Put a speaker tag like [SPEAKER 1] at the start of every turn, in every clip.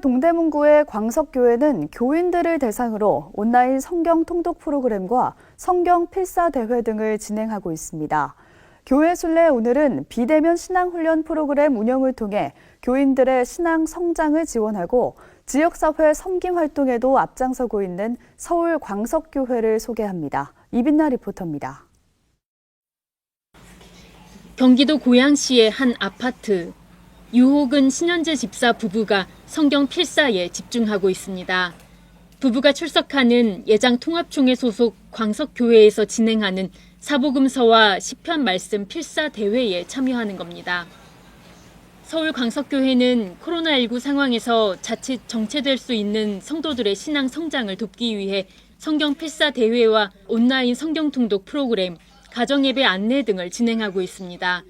[SPEAKER 1] 동대문구의 광석교회는 교인들을 대상으로 온라인 성경 통독 프로그램과 성경 필사 대회 등을 진행하고 있습니다. 교회 순례 오늘은 비대면 신앙훈련 프로그램 운영을 통해 교인들의 신앙 성장을 지원하고 지역사회 섬김 활동에도 앞장서고 있는 서울 광석교회를 소개합니다. 이빈나 리포터입니다.
[SPEAKER 2] 경기도 고양시의 한 아파트. 유호근 신현재 집사 부부가 성경 필사에 집중하고 있습니다. 부부가 출석하는 예장 통합총회 소속 광석교회에서 진행하는 사복음서와 시편 말씀 필사 대회에 참여하는 겁니다. 서울 광석교회는 코로나19 상황에서 자칫 정체될 수 있는 성도들의 신앙 성장을 돕기 위해 성경 필사 대회와 온라인 성경 통독 프로그램, 가정예배 안내 등을 진행하고 있습니다.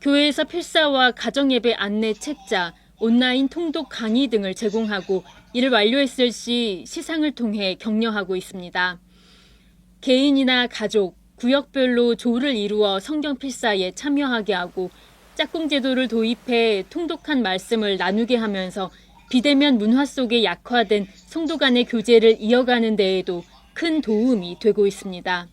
[SPEAKER 2] 교회에서 필사와 가정예배 안내 책자, 온라인 통독 강의 등을 제공하고 이를 완료했을 시 시상을 통해 격려하고 있습니다. 개인이나 가족, 구역별로 조를 이루어 성경 필사에 참여하게 하고 짝꿍 제도를 도입해 통독한 말씀을 나누게 하면서 비대면 문화 속에 약화된 성도 간의 교제를 이어가는 데에도 큰 도움이 되고 있습니다.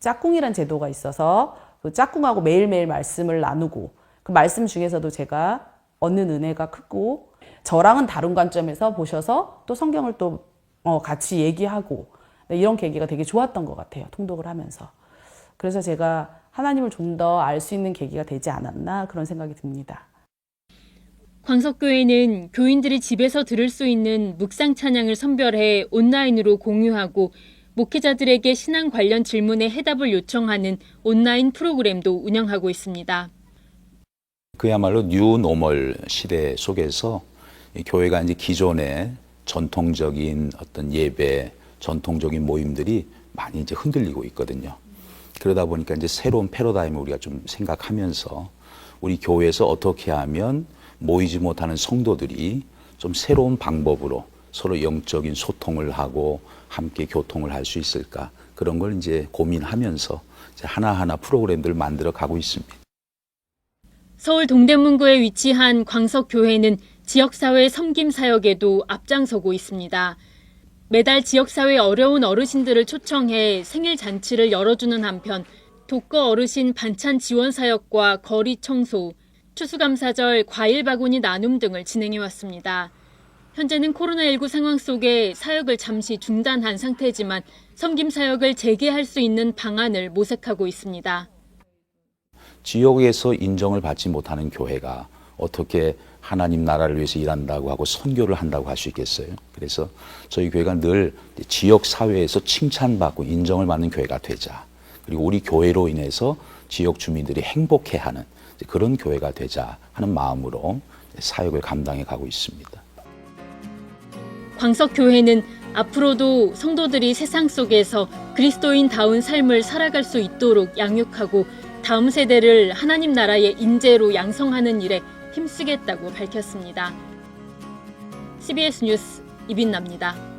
[SPEAKER 3] 짝꿍이란 제도가 있어서 그 짝꿍하고 매일매일 말씀을 나누고 그 말씀 중에서도 제가 얻는 은혜가 크고 저랑은 다른 관점에서 보셔서 또 성경을 또 어, 같이 얘기하고 네, 이런 계기가 되게 좋았던 것 같아요. 통독을 하면서. 그래서 제가 하나님을 좀 더 알 수 있는 계기가 되지 않았나 그런 생각이 듭니다.
[SPEAKER 2] 광석교회는 교인들이 집에서 들을 수 있는 묵상 찬양을 선별해 온라인으로 공유하고 목회자들에게 신앙 관련 질문에 해답을 요청하는 온라인 프로그램도 운영하고 있습니다.
[SPEAKER 4] 그야말로 뉴 노멀 시대 속에서 이 교회가 이제 기존의 전통적인 어떤 예배, 전통적인 모임들이 많이 이제 흔들리고 있거든요. 그러다 보니까 이제 새로운 패러다임을 우리가 좀 생각하면서 우리 교회에서 어떻게 하면 모이지 못하는 성도들이 좀 새로운 방법으로 서로 영적인 소통을 하고 함께 교통을 할 수 있을까 그런 걸 이제 고민하면서 이제 하나하나 프로그램들을 만들어 가고 있습니다.
[SPEAKER 2] 서울 동대문구에 위치한 광석교회는 지역사회 섬김 사역에도 앞장서고 있습니다. 매달 지역사회 어려운 어르신들을 초청해 생일 잔치를 열어주는 한편 독거 어르신 반찬 지원 사역과 거리 청소, 추수감사절 과일 바구니 나눔 등을 진행해 왔습니다. 현재는 코로나19 상황 속에 사역을 잠시 중단한 상태지만 섬김 사역을 재개할 수 있는 방안을 모색하고 있습니다.
[SPEAKER 4] 지역에서 인정을 받지 못하는 교회가 어떻게 하나님 나라를 위해서 일한다고 하고 선교를 한다고 할 수 있겠어요? 그래서 저희 교회가 늘 지역 사회에서 칭찬받고 인정을 받는 교회가 되자. 그리고 우리 교회로 인해서 지역 주민들이 행복해하는 그런 교회가 되자 하는 마음으로 사역을 감당해 가고 있습니다.
[SPEAKER 2] 광석교회는 앞으로도 성도들이 세상 속에서 그리스도인다운 삶을 살아갈 수 있도록 양육하고 다음 세대를 하나님 나라의 인재로 양성하는 일에 힘쓰겠다고 밝혔습니다. CBS 뉴스 이빈나입니다.